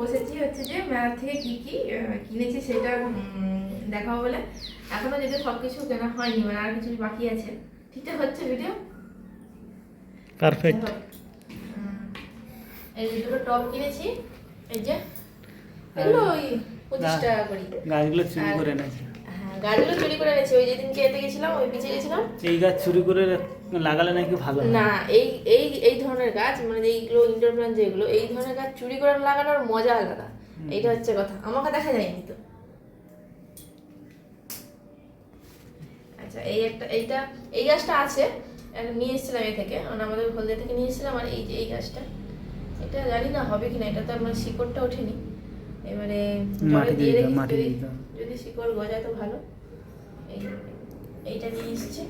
বসেছি হচ্ছে যে মেলা থেকে কি কি কিনেছি সেটা দেখাবো বলে। এখনও যদি সব কিছু কেনা হয়নি মানে আর কিছু বাকি আছে। ঠিকঠাক হচ্ছে ভিডিও পারফেক্ট এই যে দুটো টপ কিনেছি এই যে এগুলো ওই পঁচিশ। টাকা করে। গাছগুলো চুরি করে এনেছে। হ্যাঁ গাড়িগুলো চুরি করে এনেছি ওই যেদিনকে এতে গেছিলাম ওই পিছিয়ে গেছিলাম। এই গাছ চুরি করে লাগালে নাকি ভালো না এই এই এই ধরনের গাছ মানে এইগুলো ইনডোর প্ল্যান্ট যেগুলো এই ধরনের গাছ চুরি করে লাগানোর মজা আলাদা। এইটা হচ্ছে কথা। আমাকে দেখা যায়নি তো। আচ্ছা এই একটা এইটা এই গাছটা আছে নিয়ে এসেছিলাম এ থেকে মানে আমাদের হলদিয়া থেকে নিয়ে এসেছিলাম আর এই যে এই গাছটা এটা জানি না হবে কিনা এটা তো আমার শিকড়টা ওঠেনি। এবারে দিয়ে রেখে যদি- শিকড় গজায় তো ভালো। এই এইটা নিয়ে এসেছি।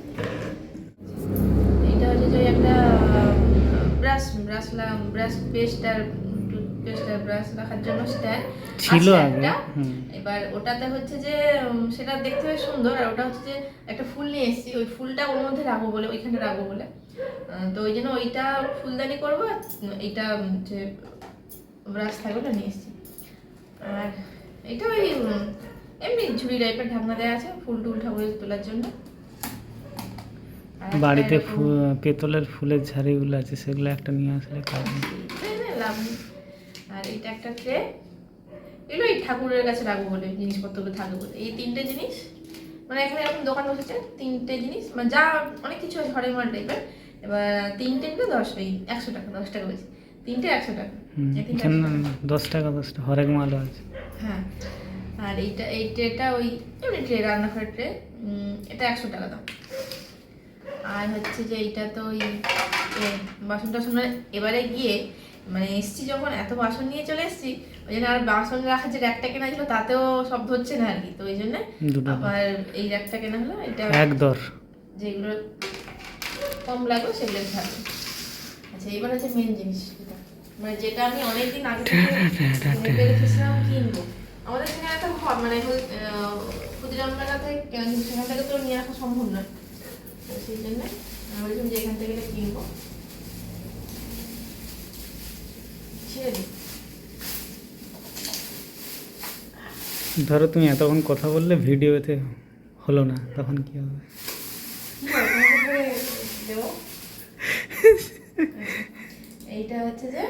এটা হচ্ছে যে একটা ব্রাশ ব্রাশ ব্রাশ পেস্ট আর টুথপেস্ট আর ব্রাশ রাখার জন্য স্ট্যান্ড ছিল আগে এবার ওটাতে হচ্ছে যে সেটা দেখতে বেশ সুন্দর। আর ওটা হচ্ছে যে একটা ফুল নিয়ে এসেছি। ওই ফুলটা ওর মধ্যে রাখব বলে ওইখানে রাখব বলে। তো ওই জন্য ওইটা ফুলদানি করব আর এইটা যে ব্রাশ থাকবে ওটা নিয়ে এসেছি। আর এটা ওই এমনি ঝুড়ি টাইপের ঢাকনা দেওয়া আছে ফুল টুল ঠাকুরের তোলার জন্য। বাড়িতে পেতলের ফুলের ঝাড়িগুলো আছে সেগুলো একটা নিয়ে আসলে কাজ লাভ নেই। আর এটা একটা ট্রে। এগুলো এই ঠাকুরের কাছে রাখব বলে জিনিসপত্রগুলো থাকবে বলে। এই তিনটে জিনিস মানে এখানে এরকম দোকান বসেছে তিনটে জিনিস। মানে যা অনেক কিছু আছে হরেক মাল টাইপের এবার তিনটে নিলে দশ এই একশো টাকা দশ টাকা বলছি তিনটে একশো টাকা। দশ টাকা দশ টাকা হরেক মালও আছে। হ্যাঁ আর এইটা এই ট্রেটা ওই এমনি ট্রে রান্নাঘরের ট্রে এটা একশো টাকা দাম। আর হচ্ছে যে এইটা তো ওই বাসন টাসন এবারে গিয়ে মানে এসছি যখন এত বাসন নিয়ে চলে এসছি ওই জন্য আর বাসন রাখার যে র্যাকটা কেনা ছিল তাতেও সব ধরছে না আর কি তো ওই জন্য আবার এই র্যাকটা কেনা হলো এটা এক দর। যেগুলো কম লাগবে সেগুলো থাকবে আচ্ছা এবার হচ্ছে মেন জিনিস। মানে যেটা আমি অনেকদিন আগে থেকে ভেবে রেখেছিলাম কিনবো। আমাদের সেখানে একটা ঘর মানে ক্ষুদিরাম থেকে সেখান থেকে তো নিয়ে আসা সম্ভব নয়। তো সেই জন্য আমি বলছিলাম যে এখান থেকে এটা কিনবো। ছেড়ে দিই। ধরো তুমি এতক্ষণ কথা বললে ভিডিওতে হলো না তখন কি হবে? এইটা হচ্ছে যে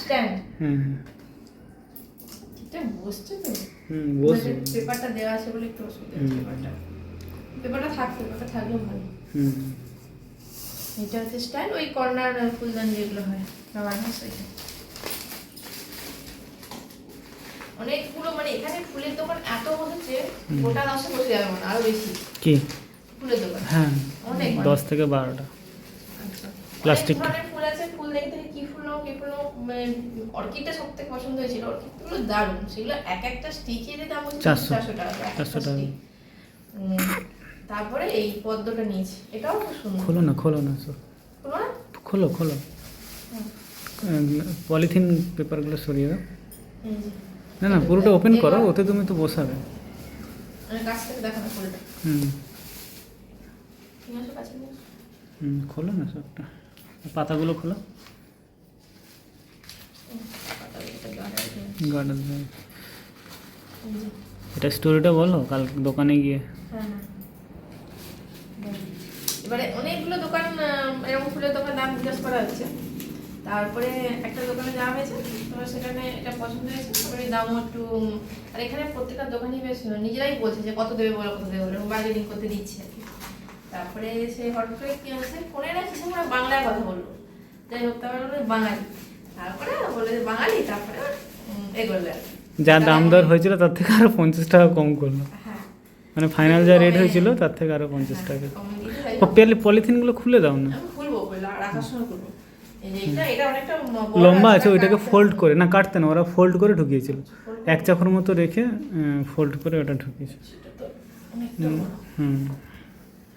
স্ট্যান্ড। হ্যাঁ। বসছে তো। হুম বসবে মানে পেপারটা দেওয়া আছে বলে একটু অসুবিধা পেপারটা। পেপারটা থাক পেপারটা থাকলেও ভালো। হুম। এটা হচ্ছে স্ট্যান্ড ওই কর্নার ফুলদানি যেগুলো হয় ওইটা। অনেকগুলো মানে এখানে ফুলের দোকান এত বসেছে গোটা দশে বসে যাবে মনে আরও বেশি। কি? ফুলের দোকান। হ্যাঁ অনেক দশ থেকে বারোটা। আচ্ছা। Plastic. ফুল আছে ফুল দেখে দেখে কি ফুল নাও কি ফুল নাও মানে অর্কিডটা সব থেকে পছন্দ হয়েছিল। অর্কিডগুলো দারুণ। সেগুলো এক একটা স্টিচের দাম হচ্ছে চারশো। টাকা চারশো টাকা। তারপরে এই পদ্মটা নিয়েছি। এটাও খুব সুন্দর। খোলো না খোলো না খুলো না? খোলো খোলো। পলিথিন পেপারগুলো সরিয়ে দাও। না না পুরোটা ওপেন করো ওতে তুমি তো বসাবে। হুম। খোলো না সবটা পাতাগুলো খোলো। গার্ডেন এটা স্টোরিটা বলো কাল দোকানে গিয়ে। হ্যাঁ, হ্যাঁ। এবারে অনেকগুলো দোকান এরকম ফুলের দোকান নাম জিজ্ঞেস করা হচ্ছে। তারপরে একটা দোকানে যাওয়া হয়েছে তোমার সেখানে এটা পছন্দ হয়েছে তারপরে দামও একটু আর এখানে প্রত্যেকটা দোকানই বেশ নিজেরাই বলছে যে কত দেবে বলো কত দেবে বলো বার্গেনিং করতে দিচ্ছে আর কি। তারপরে সে হঠাৎ করে কি হচ্ছে ফোনে না কিছু আমরা বাংলায় কথা বলল। যাই হোক তারপরে বাঙালি। তারপরে বলে যে বাঙালি তারপরে এগোলো যা দাম দর হয়েছিল তার থেকে আরও পঞ্চাশ টাকা কম করল। হ্যাঁ। মানে ফাইনাল যা রেট হয়েছিল তার থেকে আরও পঞ্চাশ টাকা। কম দিয়েছে, যাই পেলে পলিথিনগুলো খুলে দাও না। লম্বা আছে ওইটাকে ফোল্ড করে। না কাটতে না ওরা ফোল্ড করে ঢুকিয়েছিল। এক চাকর মতো রেখে ফোল্ড করে ওটা ঢুকিয়েছে। সেটা তো অনেকটা হুম,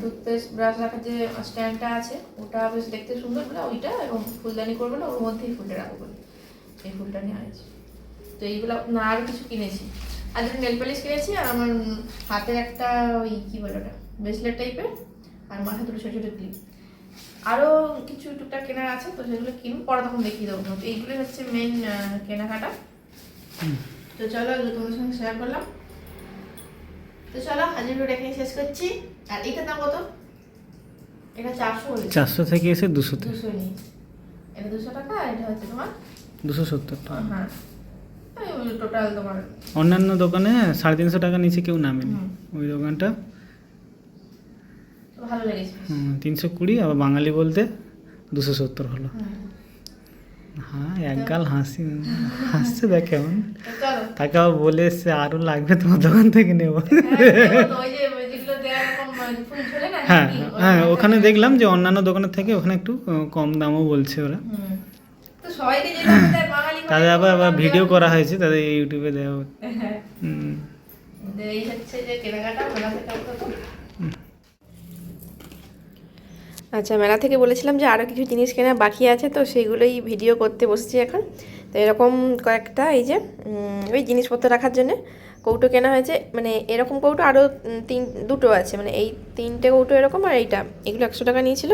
টুথপেস্ট ব্রাশ রাখার যে স্ট্যান্ডটা আছে ওটা বেশ দেখতে সুন্দর বলে ওইটা এবং ফুলদানি করব না ওর মধ্যেই ফুলটা রাখব বলে। এই ফুলটা নেওয়া হয়েছে তো এইগুলো না আরও কিছু কিনেছি। আর দুটো নেল পালিশ কিনেছি আর আমার হাতের একটা ওই কী বলে ওটা ব্রেসলেট টাইপের আর মাথা দুটো ছোটো ছোটো ক্লিপ আরও কিছু টুকটাক কেনার আছে তো সেগুলো কিনবো পরে তখন দেখিয়ে দেবো তো এইগুলোই হচ্ছে মেন কেনাকাটা। তো চলো এগুলো তোমাদের সঙ্গে শেয়ার করলাম। তো চলো আজকে ভিডিওটা এখানে শেষ করছি। আর এটার দাম কত? এটা চারশো চারশো থেকে এসে দুশোতে দুশো নিয়ে এটা দুশো টাকা এটা হচ্ছে তোমার? দুশো সত্তর টাকা। হ্যাঁ। টোটাল তোমার। অন্যান্য দোকানে সাড়ে তিনশো টাকা নিচে কেউ নামেনি। ওই দোকানটা। ভালো লেগেছে তিনশো কুড়ি আবার বাঙালি বলতে দুশো সত্তর হলো। হ্যাঁ একগাল হাসি হাসছে দেখ কেমন তাকে আবার বলে এসছে আরও লাগবে তোমার দোকান থেকে নেব। হ্যাঁ, ওই যে ওই যেগুলো দেওয়া এরকম ফুল ঝোলে না হ্যাঁ hanging, হ্যাঁ ওখানে দেখলাম যে অন্যান্য দোকানের থেকে ওখানে একটু কম দামও বলছে ওরা। মানে তাদের আবার আবার ভিডিও করা হয়েছে তাদের ইউটিউবে দেওয়া হ্যাঁ হুম। যে এই হচ্ছে যে কেনাকাটা মেলা থেকে আসলো তো। আচ্ছা মেলা থেকে বলেছিলাম যে আরও কিছু জিনিস কেনা বাকি আছে তো সেগুলোই ভিডিও করতে বসেছি এখন। তো এরকম কয়েকটা এই যে ওই জিনিসপত্র রাখার জন্য। কৌটো কেনা হয়েছে মানে এরকম কৌটো আরও তিন, দুটো আছে মানে এই তিনটে কৌটো এরকম আর এইটা, এগুলো একশো টাকা নিয়েছিল।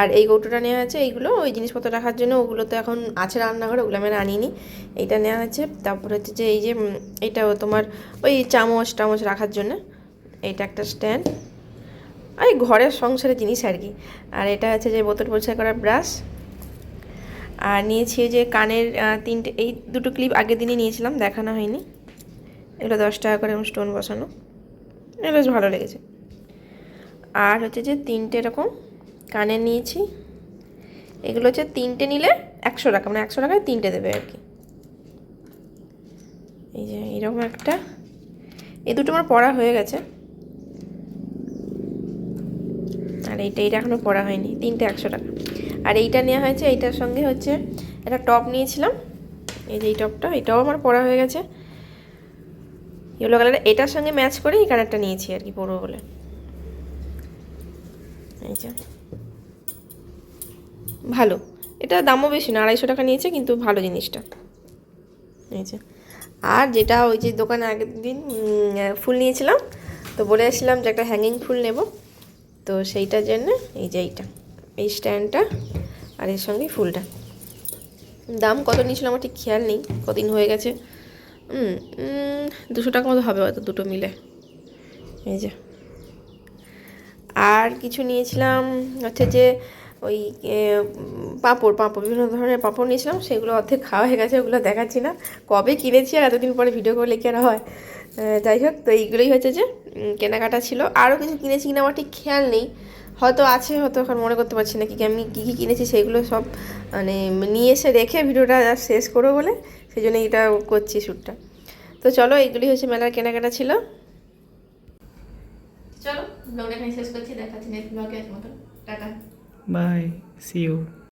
আর এই কৌটোটা নেওয়া হয়েছে, এইগুলো ওই জিনিসপত্র রাখার জন্য ওগুলো তো এখন আছে রান্নাঘরে, ওগুলো আমি আনিনি, এইটা নেওয়া হয়েছে। তারপর হচ্ছে যে এই যে এইটাও তোমার ওই চামচ টামচ রাখার জন্য এইটা একটা স্ট্যান্ড। আর এই ঘরের সংসারের জিনিস আর কি। আর এটা হচ্ছে যে বোতল পরিষ্কার করার ব্রাশ। আর নিয়েছি যে কানের তিনটে, এই দুটো ক্লিপ আগের দিনই নিয়েছিলাম, দেখানো হয়নি। এগুলো দশ টাকা করে স্টোন বসানো। এগুলো বেশ ভালো লেগেছে। আর হচ্ছে যে তিনটে এরকম কানের নিয়েছি। এগুলো হচ্ছে তিনটে নিলে একশো টাকা মানে একশো টাকায় তিনটে দেবে আর কি। এই যে এরকম একটা। এই দুটো আমার পড়া হয়ে গেছে। আর এইটা এইটা এখনও পড়া হয়নি। তিনটে একশো টাকা। আর এইটা নেওয়া হয়েছে, এইটার সঙ্গে হচ্ছে একটা টপ নিয়েছিলাম। এই যে এই টপটা, এটাও আমার পড়া হয়ে গেছে। ইয়েলো কালার, এটার সঙ্গে ম্যাচ করে এই কালারটা নিয়েছি আর কি, পরবো বলে। ভালো। এটা দামও বেশি না, আড়াইশো টাকা নিয়েছে, কিন্তু ভালো জিনিসটা। এই যে। আর যেটা ওই যে দোকানে আগের দিন ফুল নিয়েছিলাম, তো বলে এসেছিলাম যে একটা হ্যাঙ্গিং ফুল নেব। তো সেইটার জন্য এই যে এইটা, এই স্ট্যান্ডটা আর এর সঙ্গে ফুলটা। দাম কত নিয়েছিল আমার ঠিক খেয়াল নেই, কদিন হয়ে গেছে। দুশো টাকা মতো হবে হয়তো দুটো মিলে। এই যে। আর কিছু নিয়েছিলাম, হচ্ছে যে ওই পাঁপড় পাঁপড়, বিভিন্ন ধরনের পাঁপড় নিয়েছিলাম, সেগুলো অর্ধেক খাওয়া হয়ে গেছে, ওগুলো দেখাচ্ছি না। কবে কিনেছি আর এতদিন পরে ভিডিও করলে কি আর হয়। যাই হোক, তো এইগুলোই হচ্ছে যে কেনাকাটা ছিল। আরও কিছু কিনেছি কিনা আমার ঠিক খেয়াল নেই। হয়তো আছে হয়তো এখন মনে করতে পারছি না কি কি আমি কী কী কিনেছি সেইগুলো সব মানে নিয়ে এসে রেখে ভিডিওটা শেষ করব বলে সেই জন্য এটা করছি শ্যুটটা। তো চলো এইগুলি হচ্ছে মেলার কেনাকাটা ছিল। চলো ব্লগটা এখানে শেষ করছি দেখাচ্ছি নেক্সট ব্লগে মতো। টাটা। By C you